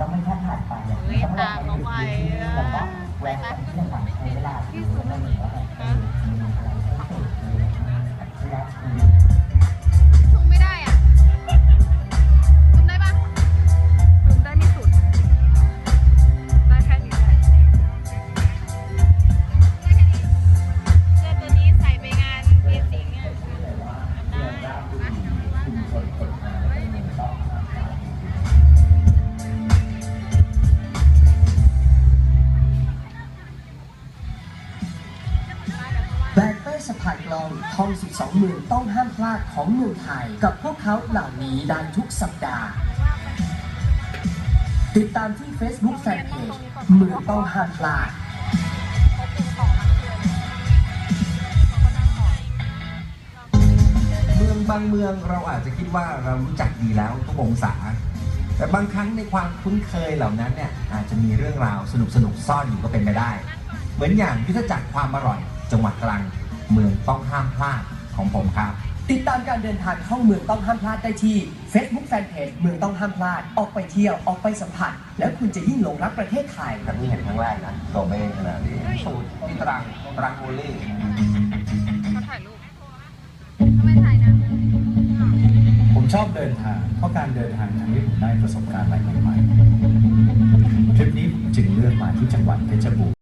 ต้องไม่แค่ผ่านไปอะเฮ้ยตาเขาไวอะแล้วก็แวะไปที่ต่างๆใช้เวลาดูแล้วก็เหมือนว่าแบบเออมีอะไรให้สุดมีอะไรและมีซูมไม่ได้อะซูมได้ปะซูมได้ไม่สุด ได้แค่นี้แหละได้แค่นี้เสื้อตัวนี้ใส่ไปงานเบียร์สิงห์เนี่ยได้นะ แบกเป้สะพายกลองท่อง 12 เมืองต้องห้ามพลาดของเมืองไทย กับพวกเขาเหล่านี้ได้ทุกสัปดาห์ ติดตามที่ Facebook Fanpage เมืองต้องห้ามพลาดเมืองบางเมืองเราอาจจะคิดว่าเรารู้จักดีแล้วทุกองศา แต่บางครั้งในความคุ้นเคยเหล่านั้นเนี่ยอาจจะมีเรื่องราวสนุกสนุกซ่อนอยู่ก็เป็นไปได้ เหมือนอย่างยุทธจักรความอร่อย จังหวัดตรังเมืองต้องห้ามพลาดของผมครับ ติดตามการเดินทางเข้าเมืองต้องห้ามพลาดได้ที่ Facebook Fanpage เมืองต้องห้ามพลาด ออกไปเที่ยวออกไปสัมผัส แล้วคุณจะยิ่งหลงรักประเทศไทย ครั้งนี้เห็นครั้งแรกนะโตเบ้ขนาดนี้สูตรที่ตรังตรังโอเล่เขาถ่ายรูปทำไมถ่ายนะผมชอบเดินทาง เพราะการเดินทางทำให้ผมได้ประสบการณ์อะไรใหม่ๆทริปนี้ผมจึงเลือกมาที่จังหวัดเพชรบูรณ์